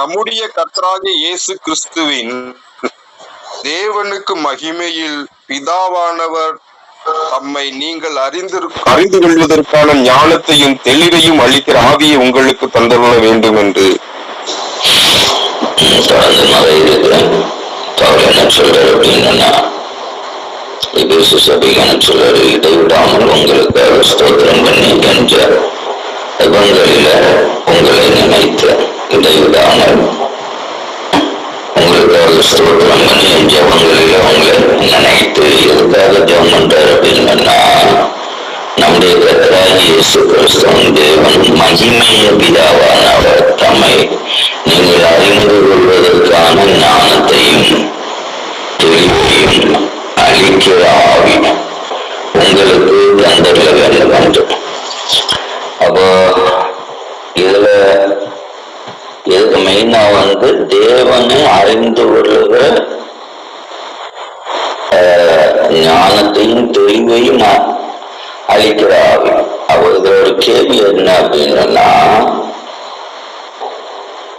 நம்முடைய கர்த்தராகிய இயேசு கிறிஸ்துவின் தேவனுக்கு மகிமையில் பிதாவானவர் தம்மை நீங்கள் அறிந்து அறிந்து கொள்வதற்கான ஞானத்தையும் தெளிவையும் அளிக்கிற ஆவியை உங்களுக்கு தந்தருள வேண்டும் என்று சொல்றாரு அப்படின்னா எபேசு சொல்றாரு இடைவிடாமல் உங்களுக்கு ஸ்தோத்திரம் பண்ணி என்ற. உங்களை நினைத்த இடைவிடாமல் உங்களுக்கு ஸ்தோத்திரம் பண்ணி ஜபங்களில் அவங்களை நினைத்து எதுக்காக ஜபம் பண்றாரு அப்படின்னா நம்முடைய கத்தராகி இயேசு கிறிஸ்துவின் தேவன் மகிமைய பிதாவானவர் தம்மை நீங்கள் அறிந்து கொள்வதற்கான ஞானத்தையும் தெளிவையும் அளிக்கிற ஆவினம் மெயினா வந்து தேவனை அறிந்து கொள்ளுகிற ஞானத்தையும் தெளிவையும் அ- அளிக்கிற ஆவி ஒரு கேள்வி என்ன அப்படின்னா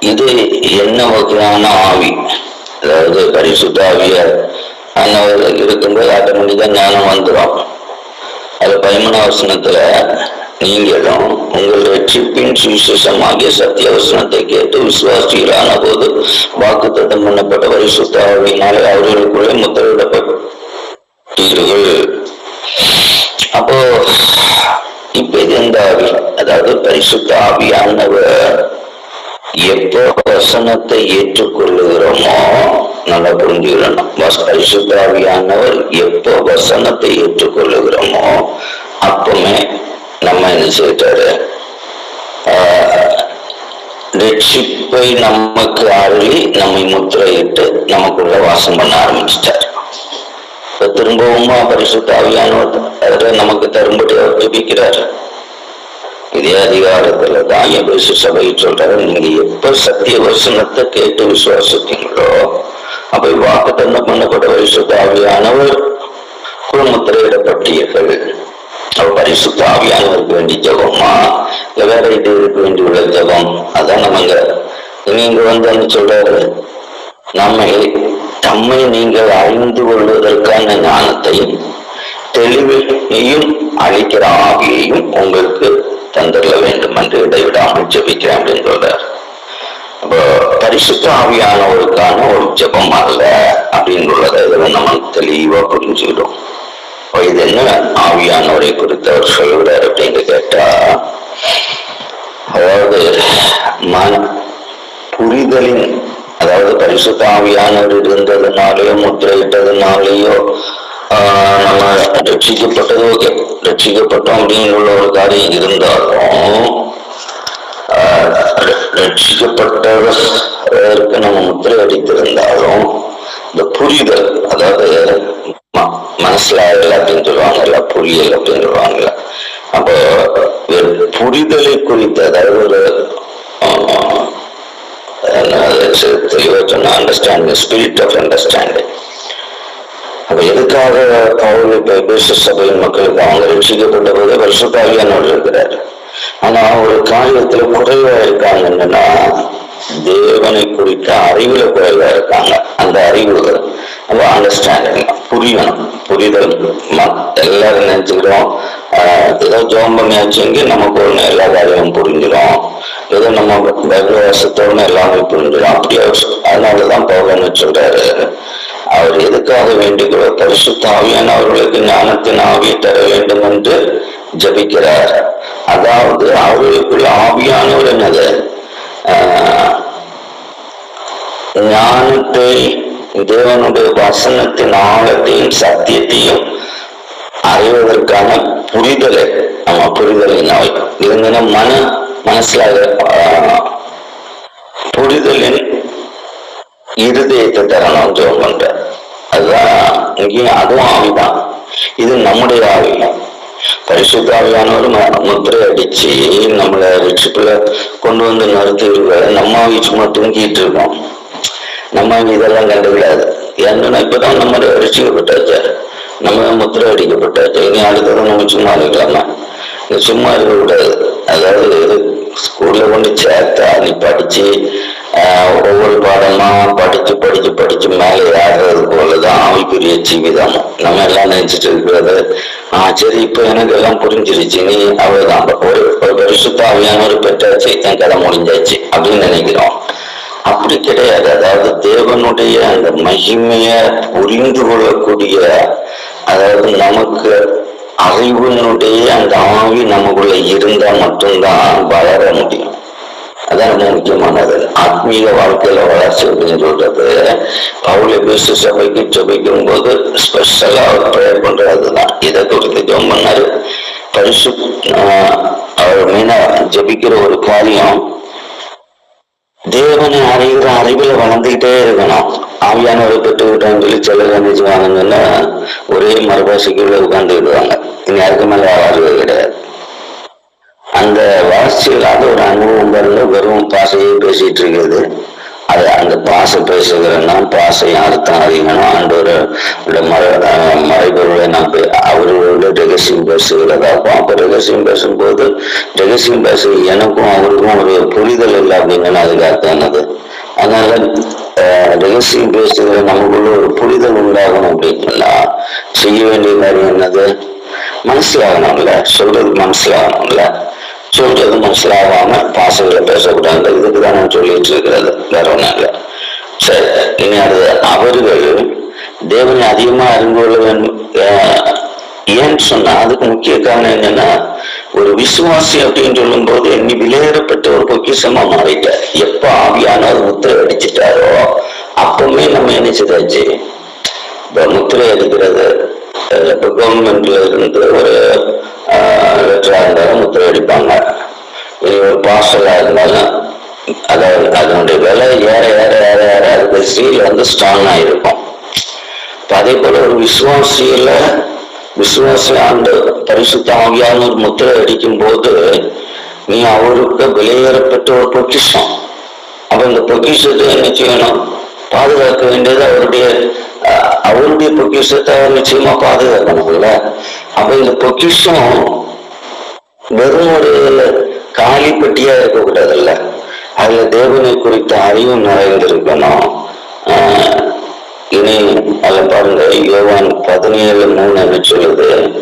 இது என்ன வகையான ஆவி? அதாவது பரிசுத்த ஆவிய இருக்கும்போது ஆட்டோமேட்டிக்கா ஞானம் வந்துடும் அது பயமனவசனத்துல நீங்களும் உங்கள் ரட்சிப்பின் சுவிசேஷமாகிய சத்திய வசனத்தை கேட்டு விசுவாசிகளான போது வாக்கு தத்தம் பண்ணப்பட்ட பரிசுத்த அவர்களுக்குள்ளே முத்திரையிடப்பட்டீர்கள் அப்போ இப்ப இது எந்த ஆவி? அதாவது பரிசுத்த ஆவியானவர் எப்போ வசனத்தை ஏற்றுக்கொள்ளுகிறோமோ நல்லா புரிஞ்சுக்கணும். பரிசுத்த ஆவியானவர் எப்போ வசனத்தை ஏற்றுக்கொள்ளுகிறோமோ அப்பவுமே நம்ம என்ன செய்தாரு ரட்சிப்பை நமக்கு அருளி நம்மை முத்திரையிட்டு நமக்குள்ள வாசம் பண்ண ஆரம்பிச்சிட்டார். இப்ப திரும்பவுமா பரிசுத்த ஆவியானவர் அதை நமக்கு தரும்படி அவர் இதே அதிகாரத்துல தான் எபேசு சபை சொல்றாரு நீங்க எப்ப சத்திய வசனத்தை கேட்டு விசுவாசித்தீங்களோ அப்ப வாக்கு தன்ன பண்ணப்பட்ட பரிசுத்த ஆவியானவர் குழுமுத்திரையிடப்பட்டீர்கள் பரிசுத்த ஆவியானவருக்கு வேண்டி ஜபமா. வேறு வேற இது இருக்க வேண்டி உள்ள ஜபம். அதான் நம்மங்க நீங்க வந்து என்ன சொல்றாரு? நம்மை தம்மை நீங்கள் அறிந்து கொள்வதற்கான ஞானத்தையும் தெளிவையும் அளிக்கிற ஆவியையும் உங்களுக்கு தந்துள்ள வேண்டும் என்று இடைவிடாமல் ஜபிக்கிறேன் அப்படின்னு அப்போ பரிசுத்த ஆவியானவருக்கான ஒரு ஜபம் அல்ல அப்படின்னு உள்ளதை இதில் நம்ம தெளிவா புரிஞ்சுக்கிட்டோம். இது என்ன ஆவியானவரை குறித்து அவர் சொல்கிறார் அப்படின்னு கேட்டா அதாவது மன புரிதலின் அதாவது பரிசுத்த ஆவியானவர் இருந்ததுனாலேயோ முத்திரையிட்டதுனாலேயோ நம்ம ரட்சிக்கப்பட்டது ஓகே ரட்சிக்கப்பட்டோம் அப்படின்னு உள்ள ஒரு காரியம் இருந்தாலும் ரட்சிக்கப்பட்டதற்கு நம்ம முத்திரை அடித்திருந்தாலும் இந்த புரிதல் அதாவது மனசுல ஆகல அப்படின்னு சொல்லுவாங்கல்ல புரியல் அப்படின்னு சொல்லுவாங்கல்ல. அப்போ புரிதலை குறித்த அதாவது ஒரு ஆஹ், தெளிவா அண்டர்ஸ்டாண்டிங் ஸ்பிரிட் ஆஃப் அண்டர்ஸ்டாண்டிங் அப்ப எதுக்காக பவுல் இப்ப எபேசு சபையின் மக்களுக்கு அவங்க ரட்சிக்கப்பட்ட போது வருஷத்தாவியானவர் இருக்கிறார்? ஆனா ஒரு காரியத்துல குறைவா இருக்காங்க என்னன்னா தேவனை குறித்த அறிவுல குறைவா இருக்காங்க. அந்த அறிவுகள். நம்ம அண்டர்ஸ்டாண்டிங் புரியணும் புரிதல் ம- எல்லாரும் நினைச்சுக்கிறோம் ஏதோ ஜோம் பண்ணியாச்சுங்க நமக்கு ஒன்று எல்லா காரியமும் புரிஞ்சிடும் ஏதோ நம்ம பைபிள் எல்லாமே புரிஞ்சிடும் அப்படியே அதனாலதான் போகணும்னு சொல்றாரு அவர் எதுக்காக வேண்டுகிற பரிசுத்த ஆவியானவர்களுக்கு ஞானத்தின் ஆவியை தர வேண்டும் என்று ஜபிக்கிறார் அதாவது அவர்களுக்குள்ள ஆவியானவர் என்னது ஞானத்தை தேவனுடைய வசனத்தின் ஆழத்தையும் சத்தியத்தையும் அறிவதற்கான புரிதலை நம்ம புரிதலை நோய் இருந்தனா மன மனசுல புரிதலின் இருதயத்தை தரணும் ஜோம் பண்ற அதுதான் இங்கேயும் அதுவும் ஆவிதான். இது நம்முடைய ஆவி. பரிசுத்தாவியானவரும் முத்திரை அடிச்சு நம்மளை ரிட்சிப்புல கொண்டு வந்து நிறுத்தி நம்ம ஆவி சும்மா தூங்கிட்டு இருக்கோம். நம்ம இதெல்லாம் கண்டுவிடாது ஏன்னா இப்பதான் நம்ம ரசிக்கப்பட்டாச்சு நம்ம முத்திரை அடிக்கப்பட்டாச்சு இனி அடுத்தது நம்ம சும்மா இருக்கலாமா இது சும்மா இருக்கக்கூடாது. அதாவது ஸ்கூல்ல கொண்டு சேர்த்தா நீ படிச்சு ஆஹ், ஒவ்வொரு பாடமா படிச்சு படிச்சு படிச்சு மேலே ஏறுறது போலதான் ஆவிக்குரிய ஜீவிதம். நம்ம எல்லாம் நினைச்சிட்டு இருக்கிறது ஆஹ் சரி இப்ப எனக்கு எல்லாம் புரிஞ்சிருச்சு. நீ அவ்வளவுதான். ஒரு ஒரு பரிசுத்த ஆவியானவர் பெற்றாச்சு என் கதை முடிஞ்சாச்சு அப்படின்னு நினைக்கிறோம். அப்படி கிடையாது. அதாவது தேவனுடைய அந்த மகிமைய புரிந்து கொள்ளக்கூடிய அதாவது நமக்கு அறிவினுடைய அந்த ஆவி நமக்குள்ள இருந்தா மட்டும்தான் வளர முடியும். அதான் ரொம்ப முக்கியமானது. ஆத்மீக வாழ்க்கையில வளர்ச்சி அப்படின்னு சொல்றது பவுல பேசு சபைக்கு சபைக்கும் போது ஸ்பெஷலா ப்ரேயர் பண்றதுதான். இதை குறித்து ஜெபம் பண்ணாரு. பரிசு அவர் மெயினா ஜபிக்கிற ஒரு காரியம் தேவனை அறிகிற அறிவில் வளர்ந்துகிட்டே இருக்கணும். ஆவியானவரை பெற்றுக்கிட்டோம்னு சொல்லி சிலர் நினைச்சுவாங்கன்னா ஒரே மறுபாசிக்குள்ள உட்காந்து விடுவாங்க இனி அதுக்கு மேல வாழ்வது கிடையாது. அந்த வளர்ச்சி இல்லாத ஒரு அனுபவம் பாருங்க. வெறும் பாசையே பேசிட்டு இருக்கிறது. அது அந்த பாசை பேசுகிறேன்னா பாசையும் அர்த்தம் அறியணும் ஆண்டோரோட மர மறைபொருளை நான் அவர்களோட ரகசியம் பேசுகிறதா அப்ப ரகசியம் பேசும்போது ரகசியம் பேச எனக்கும் அவருக்கும் ஒரு புரிதல் இல்லை அப்படின்னு அதுக்காகத்தானது அதனால ரகசியம் பேசுகிற நமக்குள்ள ஒரு புரிதல் உண்டாகணும் அப்படின்னா செய்ய வேண்டிய காரியம் என்னது? மனசிலாகணும்ல. சொல்றது மனசிலாகணும்ல. சொல்றது மனசிலாகாம பாசங்களை பேசக்கூடாது. இதுக்கு தான் நான் சொல்லிட்டு இருக்கிறது. வேற ஒண்ணும் இல்லை. சரி இனி அது அவர்கள் தேவனை அதிகமா அறிந்து கொள்ள வேண்டும் ஏன்னு சொன்னா அதுக்கு முக்கிய காரணம் என்னன்னா ஒரு விசுவாசி அப்படின்னு சொல்லும்போது நீ விலையேறப்பட்ட ஒரு பொக்கிசமா மாறிட்ட எப்ப ஆவியானவர் முத்திரை அடிச்சிட்டாரோ அப்பவுமே நம்ம என்ன செய்தாச்சு? இப்ப முத்திரை அடிக்கிறது இப்போ கவர்மெண்ட்ல இருந்து ஒரு லெட்டரா இருந்தாலும் முத்திரை அடிப்பாங்க இனி ஒரு பார்சலா இருந்தாலும் அதாவது அதனுடைய விலை ஏற ஏற ஏற ஏற அதுக்கு சீல் வந்து ஸ்ட்ராங்கா இருக்கும். இப்போ அதே போல ஒரு விசுவாசியில விசுவாசி அந்த பரிசுத்த ஒரு முத்திரை அடிக்கும் போது நீ அவருக்கு வெளியேறப்பட்ட ஒரு பொக்கிஷம். அப்ப இந்த பொக்கிஷத்தை என்ன செய்யணும்? பாதுகாக்க வேண்டியது அவருடைய அவருடைய பொக்கிஷத்தை நிச்சயமா பாதுகாக்கணும்ல அப்ப இந்த பொக்கிஷம் வெறும் ஒரு காலி பெட்டியா இருக்கக்கூடாதுல்ல. அதுல தேவனை குறித்த அறிவும் நிறைந்திருக்கணும். ஆஹ் இனி அதை பாருங்க யோவான் பதினேழு மூணு என்ன சொல்லுது?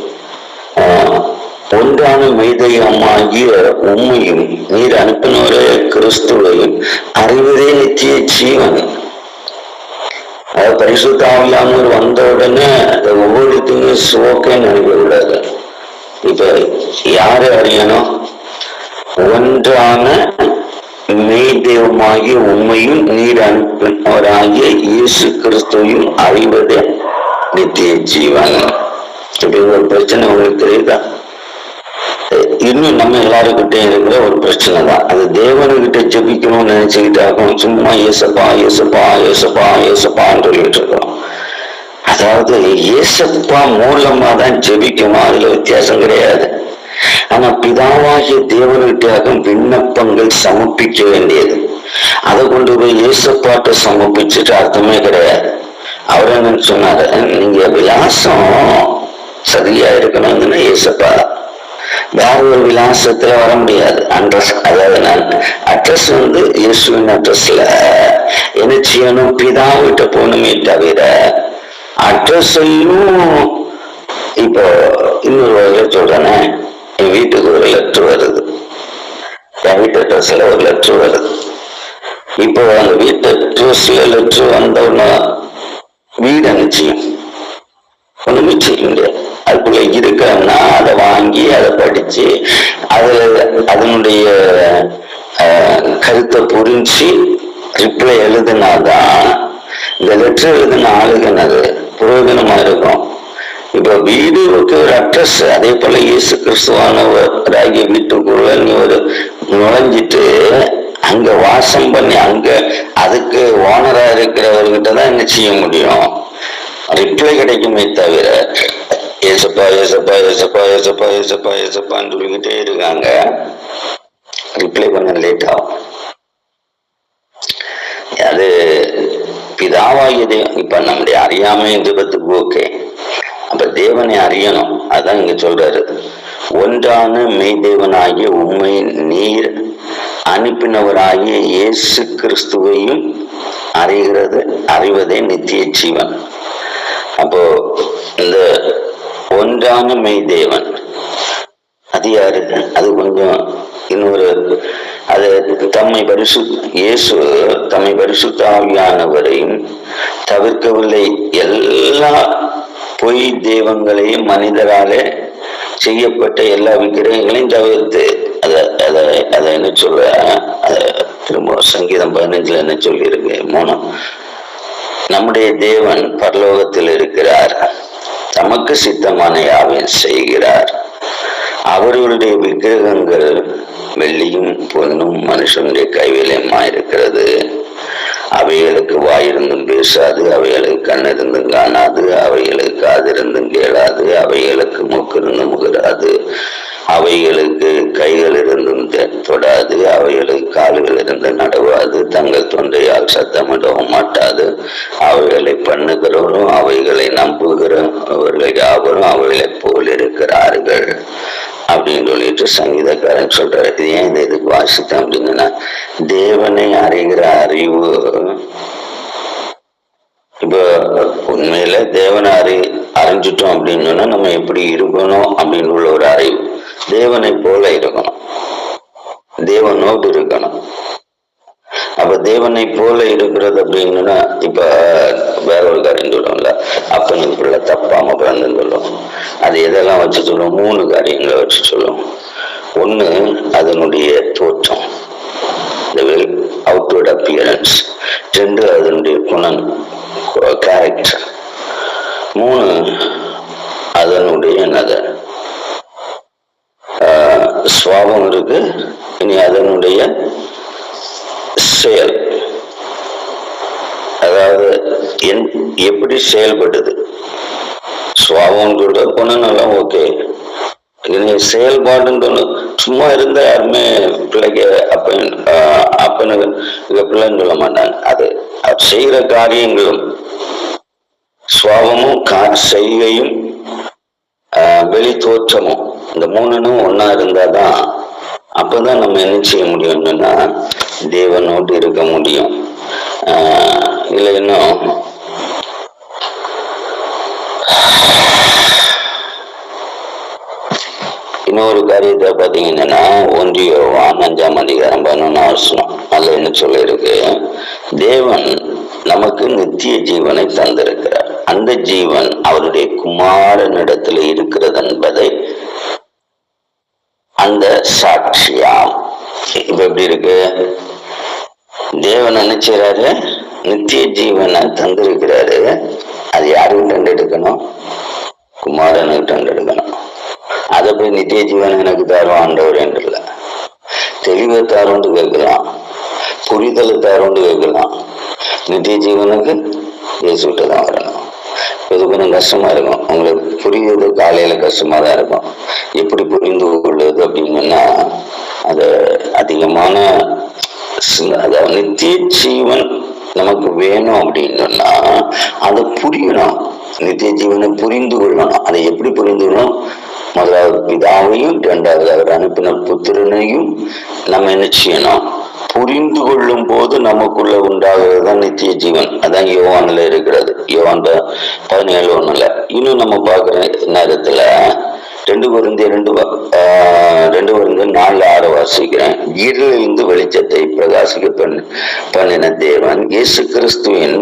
ஆஹ் ஒன்றான மெய்தயமாகிய உண்மையும் நீர் அனுப்பினோரே கிறிஸ்துவையும் அறிவதே நித்திய ஜீவன். அவர் பரிசுத்த இல்லாமல் வந்த உடனே ஒவ்வொரு திங்கும் சோக்கேன்னு நினைக்கக்கூடாது இப்ப யாரு அறியணும்? ஒன்றான மெய் உண்மையும் நீர் அனுப்பினவராகிய இயேசு கிறிஸ்துவையும் அறிவதே நித்திய ஜீவன். இப்படி ஒரு பிரச்சனை உங்களுக்கு தெரியுதா? இன்னும் நம்ம எல்லாருக்கிட்டே இருக்கிற ஒரு பிரச்சனை தான். அது தேவனுக்கிட்ட ஜெபிக்கணும்னு நினைச்சுக்கிட்டாக்கும் சும்மா ஏசப்பா ஏசப்பா ஏசப்பா ஏசப்பான்னு சொல்லிட்டு இருக்கிறோம் அதாவது ஏசப்பா மூலமா தான் ஜெபிக்கணும் அதுல வித்தியாசம் கிடையாது. ஆனா பிதாவாகிய தேவனுக்காக விண்ணப்பங்கள் சமர்ப்பிக்க வேண்டியது. அதை கொண்டு போய் இயேசப்பாட்ட சமர்ப்பிச்சுட்டு அர்த்தமே கிடையாது. அவர் என்ன சொன்னாரு நீங்க விலாசம் சரியா இருக்கணும்னு ஏசப்பா தான். வேற ஒரு விலாசத்துல வர முடியாது. அட்ரஸ் அதாவது நான் அட்ரஸ் வந்து இயேசுவின் அட்ரஸ்ல. என்ன செய்யணும்? பிதாவிட்ட போகணுமே தவிர அட்ரஸையும் இப்போ இன்னொரு வகையில் சொல்றேனே. என் வீட்டுக்கு ஒரு லெட்டர் வருது. என் வீட்டு அட்ரஸ்ல ஒரு லெட்டர் வருது. இப்போ அந்த வீட்டு அட்ரஸ்ல லெட்டர் வந்தோன்னா வீடு நிச்சயம் ஒண்ணுமே செய்ய முடியாது. அதுக்குள்ள இருக்கன்னா அதை வாங்கி அதை வச்சு அதுல அதனுடைய அஹ், கருத்தை புரிஞ்சு ரிப்ளை எழுதுனாதான் இந்த லெட்டர் எழுதின அது பிரயோஜனமா இருக்கும். இப்ப வீடுக்கு ஒரு அட்ரஸ் அதே போல இயேசு கிறிஸ்துவானவராகிய வீட்டுக்குள்ள நீ ஒரு நுழைஞ்சிட்டு அங்க வாசம் பண்ணி அங்க அதுக்கு ஓனரா இருக்கிறவர்கிட்ட தான் என்ன செய்ய முடியும்? ரிப்ளை கிடைக்குமே தவிர ஏசப்பா ஏசப்பா ஏசப்பா ஏசப்பா ஏசப்பா ஏசப்பான்னு சொல்லிக்கிட்டே இருக்காங்க. ரிப்ளை பண்ண லேட் ஆகும். அது பிதாவாகிய தேவன் இப்ப நம்முடைய அறியாமை ஜெபத்துக்கு ஓகே அப்ப தேவனை அறியணும். அதான் இங்க சொல்றாரு. ஒன்றான மெய்தேவனாகிய உண்மை நீர் அனுப்பினவராகிய இயேசு கிறிஸ்துவையும் அறிகிறது அறிவதே நித்திய ஜீவன். அப்போ இந்த ஒன்றான மெய் தேவன் அது யாரு? அது கொஞ்சம் இன்னொரு அது தம்மை பரிசு இயேசு தம்மை பரிசுத்த ஆவியானவரையும் தவிர்க்கவில்லை. எல்லா பொய் தெய்வங்களையும் மனிதராலே செய்யப்பட்ட எல்லா விக்கிரகங்களையும் தவிர்த்து அதை அதை அதை என்ன சொல்ல அதை திரும்ப சங்கீதம் பதினஞ்சுல என்ன சொல்லியிருக்கு? மூணு. நம்முடைய தேவன் பரலோகத்தில் இருக்கிறார். தமக்கு சித்தமான யாவையும் செய்கிறார். அவர்களுடைய விக்கிரகங்கள் வெள்ளியும் பொன்னும் மனுஷனுடைய கைவேலையுமா இருக்கிறது அவைகளுக்கு வாயிருந்தும் பேசாது அவைகளுக்கு கண்ணிருந்தும் காணாது அவைகளுக்கு காதிருந்தும் கேளாது அவைகளுக்கு மூக்கிருந்தும் முகராது. அவைகளுக்கு கைகள் இருந்தும் தொடாது அவைகளுக்கு கால்கள் இருந்து நடவாது தங்கள் தொண்டையால் சத்தமிடவும் மாட்டாது. அவைகளை பண்ணுகிறவரும் அவைகளை நம்புகிறவர்கள் யாவரும் அவைகளைப் போல் இருக்கிறார்கள். அப்படின்னு சொல்லிட்டு சங்கீதக்காரன் சொல்றாரு. இது ஏன் இந்த இதுக்கு வாசித்தேன் அப்படிங்கன்னா தேவனை அறிகிற அறிவு இப்போ உண்மையில தேவனை அறி அறிஞ்சிட்டோம் அப்படின்னு சொன்னா நம்ம எப்படி இருக்கணும் அப்படின்னு உள்ள ஒரு அறிவு. தேவனை போல இருக்கணும். தேவனோடு இருக்கணும். அப்ப தேவனை போல இருக்கிறது அப்படின்னா இப்ப வேற ஒரு காரியம் சொல்லுவோம்ல அப்பனுக்கு பிள்ளை தப்பாம பிறந்துன்னு சொல்லுவோம் அது எதெல்லாம் வச்சு சொல்லுவோம் மூணு காரியங்களை வச்சு சொல்லுவோம் ஒண்ணு அதனுடைய தோற்றம். அவுட்வர்ட் அப்பியரன்ஸ் ரெண்டு அதனுடைய குணம் கேரக்டர் மூணு அதனுடைய நகர் சுவாபம் இருக்கு. இனி அதனுடைய செயல். அதாவது என் எப்படி செயல்படுது சுவாபம் கூட குணநலம் ஓகே. இது செயல்பாடுன்னு சொன்ன சும்மா இருந்தா யாருமே பிள்ளைக்கு அப்பன் அப்பனுக்கு இல்ல பிள்ளைன்னு சொல்ல மாட்டாங்க. அது செய்கிற செய்யற காரியங்களும் சுவாபமும் கா செய்கையும் ஆஹ் வெளி தோற்றமும் இந்த மூணுனும் ஒன்னா இருந்தாதான் அப்பதான் நம்ம என்ன செய்ய முடியும்? என்னன்னா தேவனோடு இருக்க முடியும். ஆஹ் இல்லைன்னா இன்னொரு காரியத்தை பார்த்தீங்கன்னா ஒன்றியோவான் அஞ்சாம் அதிகாரம் பதினொன்று வருஷம் அதில் என்ன சொல்லியிருக்கு? தேவன் நமக்கு நித்திய ஜீவனை தந்திருக்கிறார். அந்த ஜீவன் அவருடைய குமாரனிடத்தில் இருக்கிறது என்பதை அந்த சாட்சியாம் இப்ப எப்படி இருக்கு? தேவன் என்ன நித்திய ஜீவனை தந்திருக்கிறாரு. அது யாருக்கிட்ட எடுக்கணும் குமாரனுக்கிட்ட எடுக்கணும் அதை போய் நித்திய ஜீவன் எனக்கு தரும் ஆண்டவர் என்று இல்லை தெளிவை தரும்னு கேட்கலாம். புரிதலை தரும்னு கேட்கலாம். நித்திய ஜீவனுக்கு இயேசுகிட்ட தான் வரணும். இது கொஞ்சம் கஷ்டமா இருக்கும். உங்களுக்கு புரியுது காலையில கஷ்டமா தான் இருக்கும். எப்படி புரிந்து கொள்வது அப்படின்னா அது அதிகமான அதாவது நித்திய ஜீவன் நமக்கு வேணும் அப்படின்னா அதை புரியணும். நித்திய ஜீவனை புரிந்து கொள்ளணும். அதை எப்படி புரிந்து கொள்ளணும்? முதலாவது பிதாவையும் இரண்டாவது அவர் அனுப்பின புத்திரனையும் நம்ம என்ன செய்யணும்? புரிந்து கொள்ளும் போது நமக்குள்ள உண்டாகிறது தான் நித்திய ஜீவன். அதான் யோவான்ல இருக்கிறது. யோவான் பதினேழு ஒண்ணுல. இன்னும் நம்ம பார்க்குற நேரத்துல ரெண்டு குருந்தி ரெண்டு ரெண்டு குருந்தி நாலு ஆறு வாசிக்கிறேன். இருளிலிருந்து வெளிச்சத்தை பிரகாசிக்க பண்ணின தேவன் இயேசு கிறிஸ்துவின்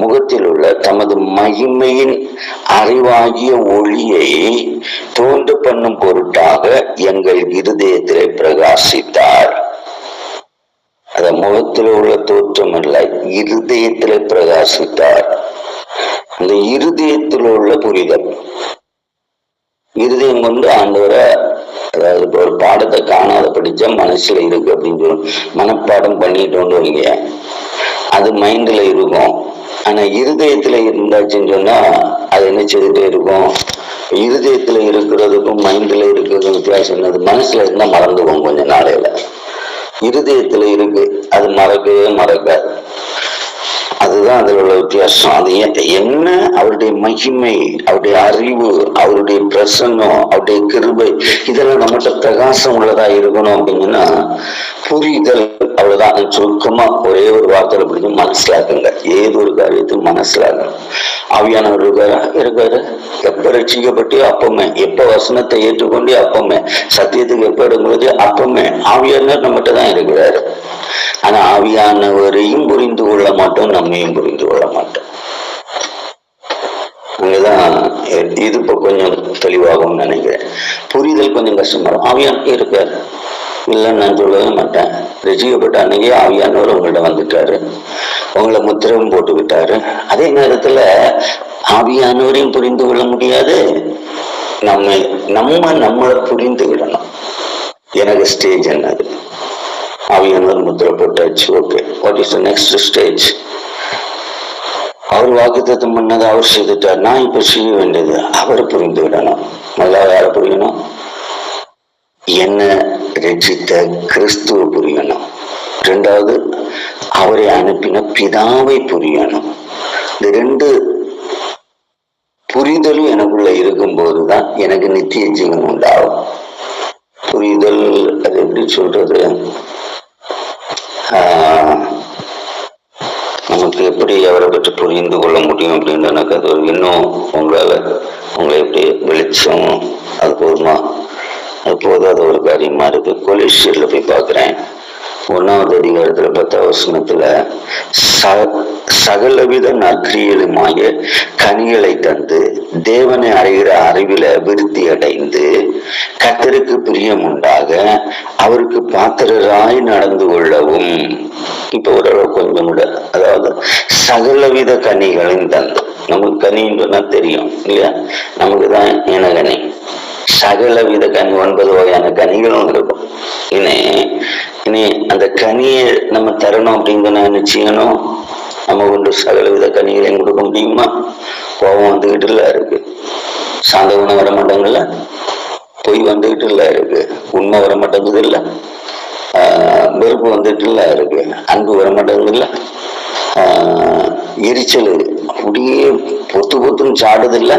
முகத்தில் உள்ள தமது மகிமையின் அறிவாகிய ஒளியை தோன்று பண்ணும் பொருட்டாக எங்கள் இருதயத்திலே பிரகாசித்தார். அது முகத்தில் உள்ள தோற்றம் அல்ல இருதயத்தில் பிரகாசித்தார். அந்த இருதயத்தில் உள்ள புரிதல். இருதயம் கொண்டு ஆண்டவரை அதாவது இப்போ ஒரு பாடத்தை காணாத படிச்சா மனசுல இருக்கு அப்படின்னு சொல்லி மனப்பாடம் பண்ணிட்டோம்னு வைங்க. அது மைண்ட்ல இருக்கும். ஆனா இருதயத்துல இருந்தாச்சுன்னு சொன்னா அது என்ன செய்துட்டே இருக்கும்? இருதயத்துல இருக்கிறதுக்கும் மைண்ட்ல இருக்கிறதுக்கும் வித்தியாசம் என்னது? மனசுல இருந்தா மறந்துவோம் கொஞ்ச நாளையில. இருதயத்துல இருக்கு. அது மறக்கவே மறக்காது. அதுதான் அதில் உள்ள வித்தியாசம். அது என்ன அவருடைய மகிமை அவருடைய அறிவு அவருடைய பிரசன்னம் அவருடைய கிருபை இதெல்லாம் நம்மகிட்ட பிரகாசம் உள்ளதா இருக்கணும் அப்படிங்கன்னா புரிதல் அவ்வளவுதான். சுருக்கமா ஒரே ஒரு வார்த்தையில பிடிச்சி மனசிலாக்குங்க. ஏதோ ஒரு காரியத்தையும் மனசிலாகணும் ஆவியானவர் இருக்காரா? இருக்காரு. எப்ப ரட்சிக்கப்பட்டு அப்பமே. எப்ப வசனத்தை ஏற்றுக்கொண்டு அப்பமே. சத்தியத்துக்கு எப்ப எடுக்கும்போது அப்பமே. ஆவியானவர் நம்மகிட்ட தான் இருக்கிறாரு. ஆனா ஆவியானவரையும் புரிந்து கொள்ள மாட்டோம் நம்மையும் புரிந்து கொள்ள மாட்டோம் அங்கதான் இது இப்போ கொஞ்சம் தெளிவாகும்னு நினைக்கிறேன். புரிதல் கொஞ்சம் கஷ்டமா இருக்கும். ஆவியான் இருக்காரு. இல்லைன்னு நான் சொல்லவே மாட்டேன். ரசிக்கப்பட்ட அன்னைக்கே ஆவியானவர் உங்கள்ட்ட வந்துட்டாரு. உங்களை முத்திரம் போட்டு விட்டாரு. அதே நேரத்துல ஆவியானவரையும் புரிந்து கொள்ள முடியாது. நம்ம நம்ம நம்மளை புரிந்து விடணும். எனக்கு ஸ்டேஜ் என்னது? ஆவியானவர் முத்திரை போட்டாச்சு. Okay what is the next stage அவர் வாக்குத்தத்தம் பண்ணதை அவர் செய்துட்டார். நான் இப்ப செய்ய வேண்டியது அவரை புரிந்து விடணும். நல்லா யாரை புரியணும்? என்ன ரட்சித்த கிறிஸ்துவ புரியணும். ரெண்டாவது அவரை அனுப்பின பிதாவை புரியணும். இந்த ரெண்டு புரிதலும் எனக்குள்ள இருக்கும்போது தான் எனக்கு நித்திய ஜீவன் உண்டாகும். புரிதல் அது எப்படி சொல்றது? ஆஹ், நமக்கு எப்படி அவரை பற்றி புரிந்து கொள்ள முடியும் அப்படின்றனாக்க அது ஒரு இன்னும் உங்களால் உங்களை எப்படி வெளிச்சம் அது போதுமா? அது போதாத ஒரு காரியமாக இருக்கு. கொலிஷியர்ல போய் பார்க்குறேன். ஒன்றாவது அதிகாரத்தில் பத்தாம் வசனத்துல ச- சகலவித நற்கிரியலுமாய கனிகளை தந்து தேவனை அடைகிற அறிவில விருத்தி அடைந்து கத்தருக்கு பிரியம் உண்டாக அவருக்கு பாத்திரராய் நடந்து கொள்ளவும். இப்ப ஓரளவு கொஞ்சம் கூட அதாவது சகலவித கனிகளையும் தந்து. நமக்கு கனின்னு சொன்னா தெரியும் இல்லையா? நமக்கு தான் இனகனி சகலவித கனி ஒன்பது வகையான கனிகளும் இருக்கும். இனி இனி அந்த கனியை நம்ம தரணும் அப்படின்னு சொன்னா என்ன செய்யணும்? நம்ம கொண்டு சகலவித கனிகளையும் கொடுக்க முடியுமா கோபம் வந்துகிட்டு இல்ல இருக்கு. சாந்த குணம் வர மாட்டாங்கல்ல பொய் வந்துகிட்டு இல்ல இருக்கு. உண்மை வர மாட்டேங்குது இல்ல? வெறுப்பு வந்துட்டு இல்ல இருக்கு. அன்பு வர மாட்டேங்குது இல்ல? எரிச்சல் அப்படியே பொத்து பொத்துன்னு சாடுது இல்ல?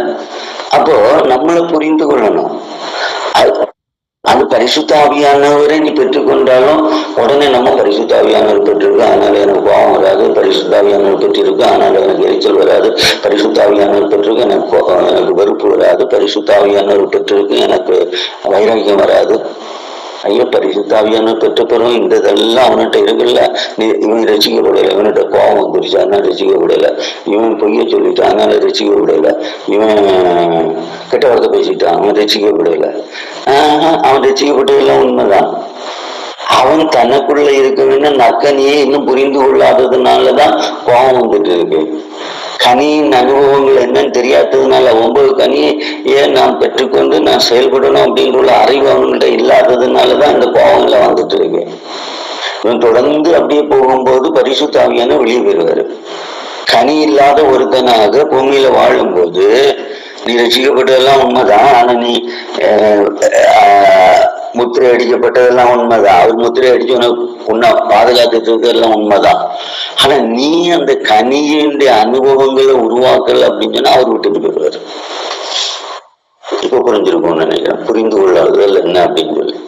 அப்போ நம்மளை புரிந்து கொள்ளணும். அது- பரிசுத்தாவியானவரை பரிசுத்த ஆவியானவரை நீ பெற்றுக்கொண்டாலும் உடனே நம்ம பரிசுத்தாவியானவர் பெற்றிருக்கு. அதனால எனக்கு கோபம் வராது. பரிசுத்தாவியானவர் பெற்றிருக்கு. அதனால எனக்கு எரிச்சல் வராது. பரிசுத்தாவியானவர் பெற்றிருக்கு. எனக்கு கோபம் எனக்கு வெறுப்பு வராது. பரிசுத்தாவியானவர் பெற்றிருக்கும் பெற்றிருக்கு. எனக்கு வைராக்கியம் வராது. ஐயோ பரிசுத்தாவியான பெற்ற பிறகு இந்த இதெல்லாம் அவன்கிட்ட இருக்குல்ல நீ இவன் ரசிக்க விடலை இவன்கிட்ட கோபம் வந்துருச்சு அதனால ரசிக்கப்படலை இவன் பொய்ய சொல்லிட்டான் அதனால ரசிக்கப்படலை இவன் கெட்ட வார்த்தை பேசிட்டான் அவன் ரசிக்க ஆஹ் அவன் ரசிக்கப்பட்டதெல்லாம் உண்மைதான். அவன் தனக்குள்ள இருக்க வேண்டும் இன்னும் புரிந்து கொள்ளாததுனாலதான் கோபம் வந்துட்டு இருக்கு. கனியின் அனுபவங்கள் என்னன்னு தெரியாததுனால ஒன்பது கனியை ஏன் நான் பெற்றுக்கொண்டு நான் செயல்படணும் அப்படின்ற உள்ள அறிவு அவன்கிட்ட இல்லாததுனாலதான் இந்த கோபங்களை வந்துட்டு இருக்கு. இவன் தொடர்ந்து அப்படியே போகும்போது பரிசுத்தாவியான வெளியே பெறுவாரு கனி இல்லாத ஒருத்தனாக பூமியில வாழும்போது நீ ரசிக்கப்பட்டதெல்லாம் உண்மைதான். ஆனா நீ முத்திரை அடிக்கப்பட்டதெல்லாம் உண்மைதான். அவர் முத்திரை அடிச்சு உனக்கு உன்னை பாதுகாத்துட்டு எல்லாம் உண்மைதான். ஆனா நீ அந்த கனியினுடைய அனுபவங்களை உருவாக்கல அப்படின்னு சொன்னா அவர் விட்டுட்டு போயிடுவார். இப்ப புரிஞ்சிருக்கும்னு நினைக்கிறேன். புரிந்து கொள்ளாதல் என்ன அப்படின்னு சொல்லி.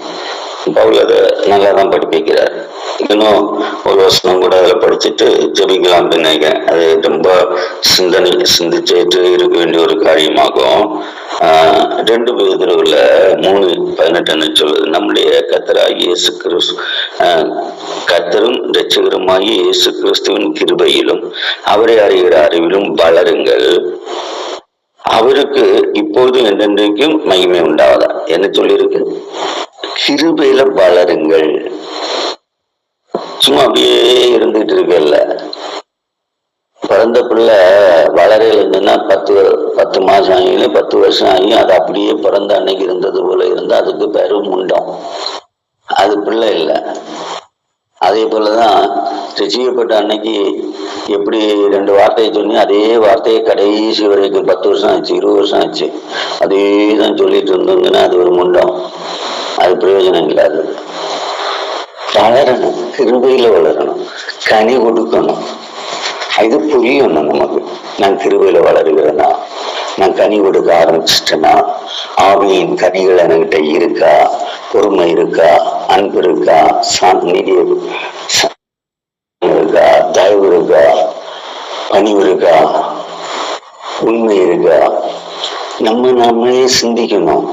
பவுல் அதை நல்லா தான் படிப்பிக்கிறார். இன்னும் ஒரு வருஷம் கூட அதில் படிச்சுட்டு ஜெபிக்கலாம் அப்படின்னு நினைக்கிறேன். அது ரொம்ப சிந்தனை சிந்திச்சுட்டு இருக்க வேண்டிய ஒரு காரியமாகும். ஆஹ் ரெண்டு விதத்துல மூணு பதினெட்டுன்னு சொல்லுது நம்முடைய கத்தராகி இயேசு கிறிஸ்து ஆஹ் கத்தரும் ரட்சகருமாகி இயேசு கிறிஸ்துவின் கிருபையிலும் அவரை அறிகிற அறிவிலும் வளருங்கள். அவருக்கு இப்போது என்றென்றைக்கும் மகிமை உண்டாவதா? என்ன சொல்லியிருக்கு? கிருபையில வளருங்கள் சும்மா அப்படியே இருந்துட்டு இருக்கல பிறந்த பிள்ளை வளர இருந்ததுன்னா பத்து பத்து மாசம் ஆகியும் பத்து வருஷம் ஆகியும் அது அப்படியே பிறந்த அன்னைக்கு இருந்தது போல இருந்தா அதுக்கு பேரு முண்டம். அது பிள்ளை இல்லை. அதே போலதான் ரசிக்கப்பட்ட அன்னைக்கு எப்படி ரெண்டு வார்த்தையை சொன்னி அதே வார்த்தையை கடைசி வரைக்கும் பத்து வருஷம் ஆச்சு இருபது வருஷம் ஆச்சு. அதே தான் சொல்லிட்டு இருந்தோங்கன்னா அது ஒரு முண்டம். அது பிரயோஜனம் இல்லாதது வளரணும் கிருபையில வளரணும் கனி கொடுக்கணும் இது புரியணும் நமக்கு. நான் கிருபையில வளருகிறேனா? நான் கனி கொடுக்க ஆரம்பிச்சிட்டேன்னா ஆவியின் கனிகள் என்கிட்ட இருக்கா? பொறுமை இருக்கா? அன்பு இருக்கா? சாந்தி சா- இருக்கா? தயவு இருக்கா? பணிவு இருக்கா? உண்மை இருக்கா? நம்ம நாமே சிந்திக்கணும்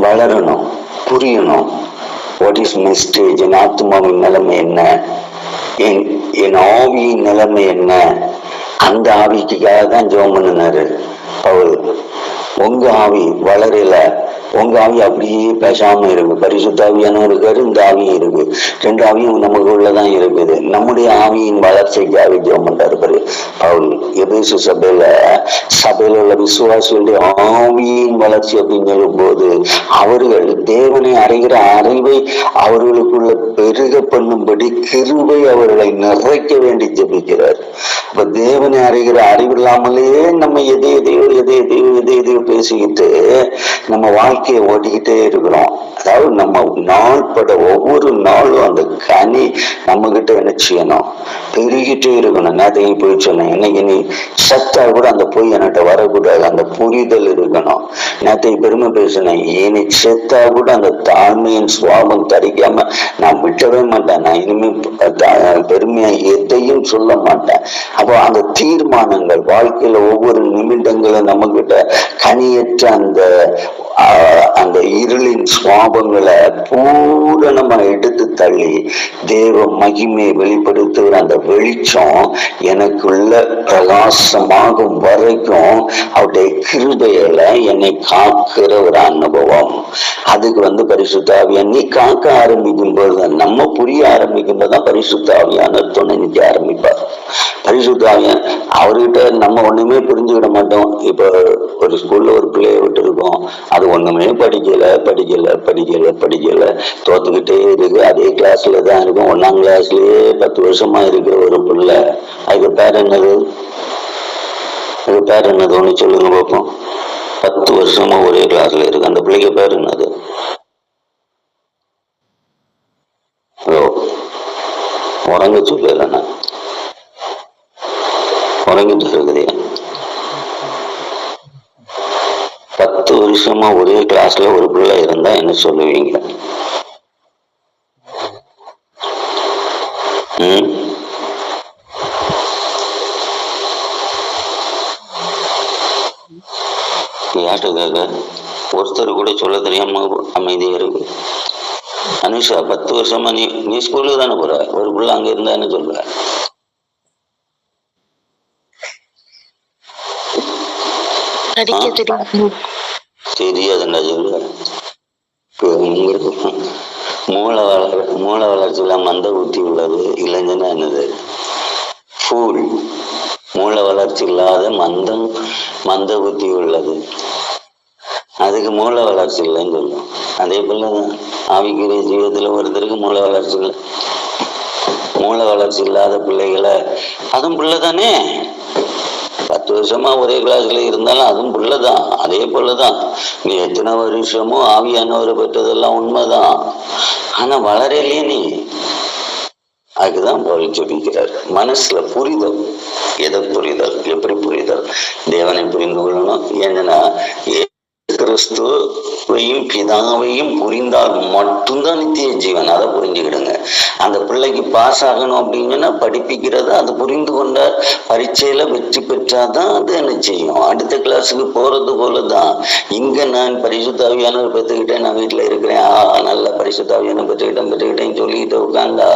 வளரணும். புரியணும். வாட் இஸ் மை ஸ்டேஜ் என் ஆத்மாவின் நிலைமை என்ன? என் என் ஆவியின் நிலைமை என்ன? அந்த ஆவிக்காக தான் ஜோம் பண்ணினாரு. அவர் உங்க ஆவி வளரல. உங்க ஆவி அப்படியே பேசாம இருக்கு. பரிசுத்த ஆவியானும் இருக்காரு இந்த ஆவியும் இருக்கு. ரெண்டு ஆவியும் நமக்குள்ளதான் இருக்குது. நம்முடைய ஆவியின் வளர்ச்சிக்காக ஜெபம் பண்றாரு பாரு. எபேசு சபையில சபையில உள்ள விசுவாசிகளுடைய ஆவியின் வளர்ச்சி அப்படின்னு சொல்லும்போது அவர்கள் தேவனை அறிகிற அறிவை அவர்களுக்குள்ள பெருக பண்ணும்படி கிருபை அவர்களை நிறைக்க வேண்டி ஜபிக்கிறார். இப்ப தேவனை அறிகிற அறிவு இல்லாமலேயே நம்ம எதை எதையோ எதை எதையோ எதை எதையோ பேசிக்கிட்டு நம்ம வாழ்க்கை வாழ்க்கையை ஓட்டிக்கிட்டே இருக்கிறோம். அதாவது நம்ம நாள்பட ஒவ்வொரு நாளும் அந்த கனி நம்ம கிட்ட என்ன செய்யணும்? பெருகிட்டே இருக்கணும். நேரத்தை போய் சொன்னேன். இன்னைக்கு நீ சத்தா கூட அந்த பொய் என்கிட்ட வரக்கூடாது. அந்த புரிதல் இருக்கணும். நேரத்தை பெருமை பேசினேன் இனி செத்தா கூட அந்த தாழ்மையின் சுவாபம் தரிக்காம நான் விட்டவே மாட்டேன். நான் இனிமே பெருமையா எதையும் சொல்ல மாட்டேன். அப்போ அந்த தீர்மானங்கள் வாழ்க்கையில ஒவ்வொரு நிமிடங்களும் நம்ம கிட்ட கனியற்ற அந்த ஆஹ், அந்த இருளின் சுவாபங்களை பூரணமா எடுத்து தள்ளி தேவ மகிமையை வெளிப்படுத்துகிற அந்த வெளிச்சம் எனக்குள்ள பிரகாசமாகும் வரைக்கும் அவருடைய கிருபையில என்னை காக்கிற ஒரு அனுபவம். அதுக்கு வந்து பரிசுத்தாவியான் நீ காக்க ஆரம்பிக்கும் போது நம்ம புரிய ஆரம்பிக்கும் போது தான் பரிசுத்தாவியான துணை நிற்க ஆரம்பிப்பார். பரிசுத்தாவியான் அவர்கிட்ட நம்ம ஒண்ணுமே புரிஞ்சுக்கிட மாட்டோம். இப்போ ஒரு ஸ்கூல்ல ஒரு பிள்ளைய விட்டு இருக்கோம் அது ஒண்ணுமே படிக்கல படிக்கல படிக்கல படிக்கல. தோத்துக்கிட்டே இருக்கு. அதே கிளாஸ்ல தான் இருக்கும். ஒன்னாம் கிளாஸ்லயே பத்து வருஷமா இருக்கிற ஒரு பிள்ளை. அதுக்கு பேர் என்னது? அது பேர் என்னது? ஒன்று சொல்லுங்க பார்ப்போம். பத்து வருஷமா ஒரே கிளாஸ்ல இருக்கு. அந்த பிள்ளைக்கு பேர் என்னது? ஓ. உறங்க சொல்லலண்ணா உறங்கிட்டு இருக்குதே பத்து வருஷமா ஒரே கிளாஸ்ல ஒரு பிள்ளை இருந்தா என்ன சொல்லுவீங்க? ஒருத்தர் கூட சொல்ல தெரியாம அமைதியா இருக்கு. அனுஷா பத்து வருஷமா நீ நீ ஸ்கூலுக்கு தானே போற? ஒரு பிள்ளை அங்க இருந்தா என்ன சொல்ற படிக்க தெரியும் தெரியாதுண்டா சொல்லு மூல உங்களுக்கு மூளை வளர் மூளை வளர்ச்சியில மந்த புத்தி உள்ளது இளைஞனா என்னது? ஃபூல் மூளை வளர்ச்சி இல்லாத மந்தம் மந்த புத்தி உள்ளது. அதுக்கு மூளை வளர்ச்சி இல்லைன்னு சொல்லும் அதே போலதான் ஆவிக்குரிய ஜீவத்துல ஒருத்தருக்கு மூளை வளர்ச்சி இல்லை. மூளை வளர்ச்சி இல்லாத பிள்ளைகளை அதுவும் பிள்ளை தானே? பத்து வருஷமா ஒரே கிளாஸ்ல இருந்தாலும் அதுவும் புள்ளதான். அதே போலதான். நீ எத்தனை வருஷமோ ஆவியானவரை பெற்றதெல்லாம் உண்மைதான். ஆனா வளரலையே நீ. அதுதான் போல் ஜபிக்கிறார் மனசுல புரிதல். எதை புரிதல்? எப்படி புரிதல்? தேவனை புரிந்து கொள்ளணும். ஏன்னா கிறிஸ்துவையும் பிதாவையும் புரிந்தால் மட்டும்தான் நித்திய ஜீவன். அதை புரிஞ்சுக்கிடுங்க. அந்த பிள்ளைக்கு பாஸ் ஆகணும் அப்படிங்கன்னா படிப்பிக்கிறது அது புரிந்து கொண்டால் பரீட்சையில வெற்றி பெற்றாதான் அது என்ன செய்யும். அடுத்த கிளாஸுக்கு போறது போலதான். இங்க நான் பரிசுத்தாவியானவர் பெற்றுக்கிட்டேன் நான் வீட்டில் இருக்கிறேன். ஆ நல்ல பரிசுத்தாவியான பெற்றுக்கிட்டேன் பெற்றுக்கிட்டேன்னு சொல்லிக்கிட்டு உட்காந்தா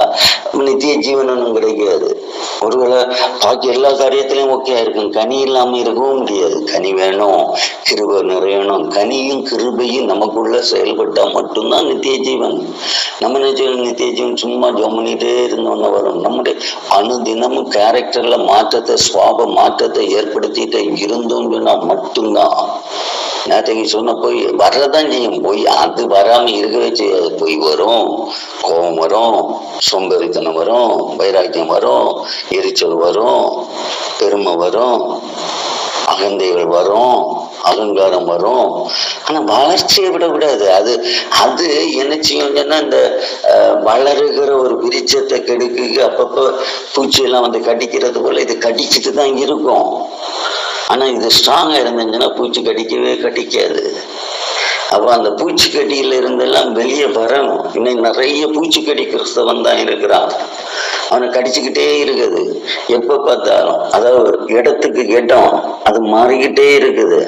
நித்திய ஜீவன் ஒன்றும் கிடைக்காது. ஒருவேளை பாக்கி எல்லா காரியத்திலையும் ஓகே இருக்கும். கனி இல்லாம இருக்கவும் முடியாது. கனி வேணும் கிருபை நிறையணும். கனியும் கிருபையும் நமக்குள்ள செயல்பட்டா மட்டும்தான் நித்திய ஜீவன். நம்ம நினைச்சோம் நித்திய ஜீவன் சும்மா ஜோம் பண்ணிட்டே இருந்தோம்னா வரும். நம்முடைய அனுதினமும் கேரக்டர்ல மாற்றத்தை சுவாப மாற்றத்தை ஏற்படுத்திட்டு இருந்தோம் மட்டும்தான் நேற்றுக்கு சொன்ன போய் வர்றதான் செய்யும். போய் அது வராம இருக்கவே செய்யாது போய் வரும். கோபம் வரும் சோம்பேறித்தனம் வரும் வைராக்கியம் வரும் எரிச்சல் வரும் பெருமை வரும் அகந்தைகள் வரும் அகங்காரம் வரும். ஆனா வளர்ச்சியை விடக்கூடாது அது அது என்ன செய்யும் இந்த வளருகிற ஒரு விருட்சத்தை கெடுக்கு அப்பப்போ பூச்சி எல்லாம் வந்து கடிக்கிறது போல இது கடிச்சிட்டு தான் இருக்கும். ஆனால் இது ஸ்ட்ராங்காக இருந்துச்சுன்னா பூச்சி கடிக்கவே கடிக்காது. அப்போ அந்த பூச்சிக்கடியில் இருந்தெல்லாம் வெளியே வரணும். இன்னும் நிறைய பூச்சிக்கடி கிறிஸ்தவன் தான் இருக்கிறான். அவனை கடிச்சுக்கிட்டே இருக்குது. எப்போ பார்த்தாலும் அதாவது இடத்துக்கு இடம் அது மாறிக்கிட்டே இருக்குது.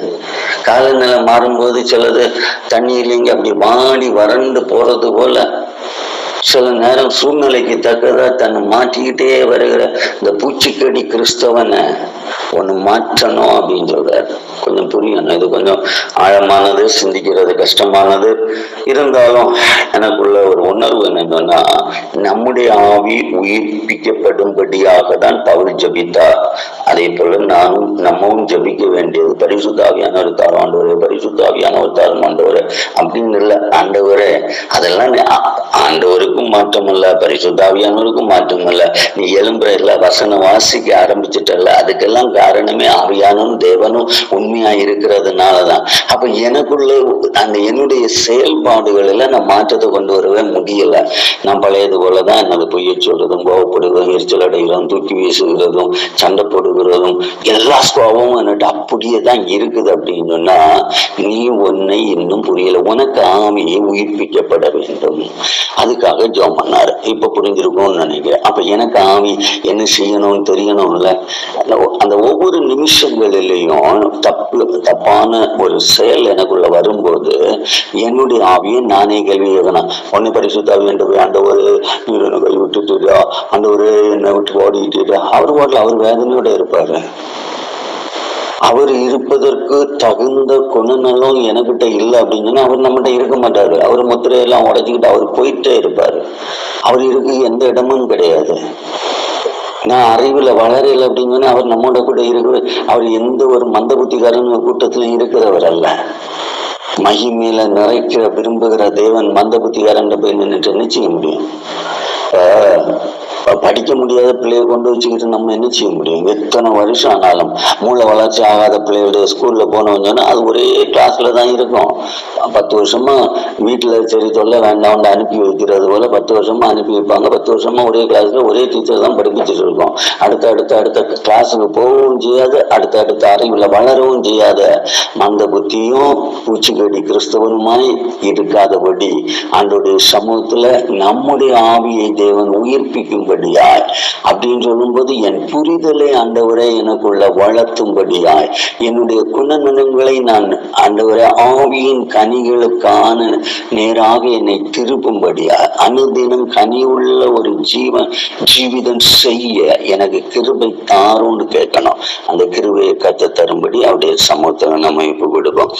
காலநிலை மாறும்போது சிலது தண்ணி இல்லைங்க அப்படி வாடி வறண்டு போகிறது போல் சில நேரம் சூழ்நிலைக்கு தக்கதா தன்னை மாற்றிக்கிட்டே வருகிற இந்த பூச்சிக்கடி கிறிஸ்தவனை ஒன்று மாற்றணும் அப்படின்னு சொல்றாரு கொஞ்சம் புரியணும் இது கொஞ்சம் ஆழமானது சிந்திக்கிறது கஷ்டமானது. இருந்தாலும் எனக்குள்ள ஒரு உணர்வு என்ன சொன்னா நம்முடைய ஆவி உயிர்ப்பிக்கப்படும்படியாக தான் பவுல் ஜபித்தார். அதே போல நானும் நம்மவும் ஜபிக்க வேண்டியது பரிசுத்தாவியானவர் தார் ஆண்டவரே பரிசுத்தாவியானவர் தாரும் ஆண்டவரே அப்படின்னு இல்லை ஆண்டவரே அதெல்லாம் நீ ஆ- மாற்றம் இல்ல பரிசுத்தாவியானவருக்கும் மாற்றம் இல்ல நீ எலும்புற எல்லா வசனம் வாசிக்க ஆரம்பிச்சிட்டல அதுக்கெல்லாம் காரணமே ஆவியானும் தேவனும் உண்மையா இருக்கிறதுனாலதான். அப்ப எனக்குள்ள அந்த என்னுடைய செயல்பாடுகளில் நான் மாற்றத்தை கொண்டு வரவே முடியல. நான் பழையது போலதான் என்னது பொய்ய சொல்றதும் கோவப்படுவதும் எரிச்சல் அடைகிறதும் தூக்கி வீசுகிறதும் சண்டை போடுகிறதும் எல்லா சுவாபமும் என்னட்டு அப்படியே தான் இருக்குது அப்படின்னு சொன்னா நீ உன்னை இன்னும் புரியல. உனக்கு ஆமையை உயிர்ப்பிக்கப்பட வேண்டும். அதுக்காக ஜோம் பண்ணாரு. இப்ப புரிஞ்சிருக்கும்னு நினைக்கிறேன். அப்ப எனக்கு ஆவி என்ன செய்யணும்னு தெரியணும்ல. அந்த அந்த ஒவ்வொரு நிமிஷங்களிலையும் தப்பு தப்பான ஒரு செயல் எனக்குள்ள வரும்போது என்னுடைய ஆவியை நானே கேள்வி கேட்கணும் ஒன்னு பரிசுத்தாவி என்று போய் ஒரு நீர் என்னை கை விட்டுட்டுடா ஒரு என்னை விட்டு ஓடிட்டு அவர் ஓடல அவர் வேதனையோட இருப்பாரு. அவர் இருப்பதற்கு தகுந்த குணநலம் எனக்கிட்ட இல்லை அப்படின்னு சொன்னா அவர் நம்மகிட்ட இருக்க மாட்டாரு. அவர் முத்திரையெல்லாம் உடைச்சிக்கிட்டு அவர் போயிட்டே இருப்பாரு. அவர் இருக்கு எந்த இடமும் கிடையாது. நான் அறிவுல வளரல அப்படின்னு சொன்னா அவர் நம்மோட கூட இருக்கு அவர் எந்த ஒரு மந்த புத்திகாரன் கூட்டத்திலும் இருக்கிறவர் அல்ல. மகிமையில நிறைக்கிற விரும்புகிற தேவன் மந்த புத்திகாரன் போய் நின்றுட்டு நிச்சயம் முடியும். படிக்க முடியாத பிள்ளைய கொண்டு வச்சுக்கிட்டு நம்ம என்ன செய்ய முடியும்? எத்தனை வருஷம் ஆனாலும் மூளை வளர்ச்சி ஆகாத பிள்ளைகளுடைய ஸ்கூலில் போனோம்னு அது ஒரே கிளாஸில் தான் இருக்கும். பத்து வருஷமா வீட்டில் சரி தொல்லை வேண்டாம் அனுப்பி வைக்கிறது போல பத்து வருஷமா அனுப்பி வைப்பாங்க. பத்து வருஷமா ஒரே கிளாஸில் ஒரே டீச்சர் தான் படிப்பிச்சுட்டு இருக்கோம். அடுத்த அடுத்த அடுத்த கிளாஸுக்கு போகவும் செய்யாது. அடுத்த அடுத்த அறிவில் வளரவும் செய்யாத. மந்த புத்தியும் பூச்சிக்கடி கிறிஸ்தவனுமாய் இருக்காதபடி அன்றைய சமூகத்தில் நம்முடைய ஆவியை தேவன் உயிர்ப்பிக்கும்படியாய் அப்படின்னு சொல்லும்போது என் புரிதலை ஆண்டவரை எனக்குள்ள வளர்த்தும்படியாய் என்னுடைய குணநலங்களை நான் ஆண்டவரை ஆவியின் கனிகளுக்கான நேராக என்னை திருப்பும்படியாய் அனுதினம் கனியுள்ள ஒரு ஜீவன் ஜீவிதம் செய்ய எனக்கு கிருபை தாருன்னு கேட்கணும். அந்த கிருபையை கத்த தரும்படி அவருடைய சமூகத்தை நம்ம இப்போ விடுவோம்.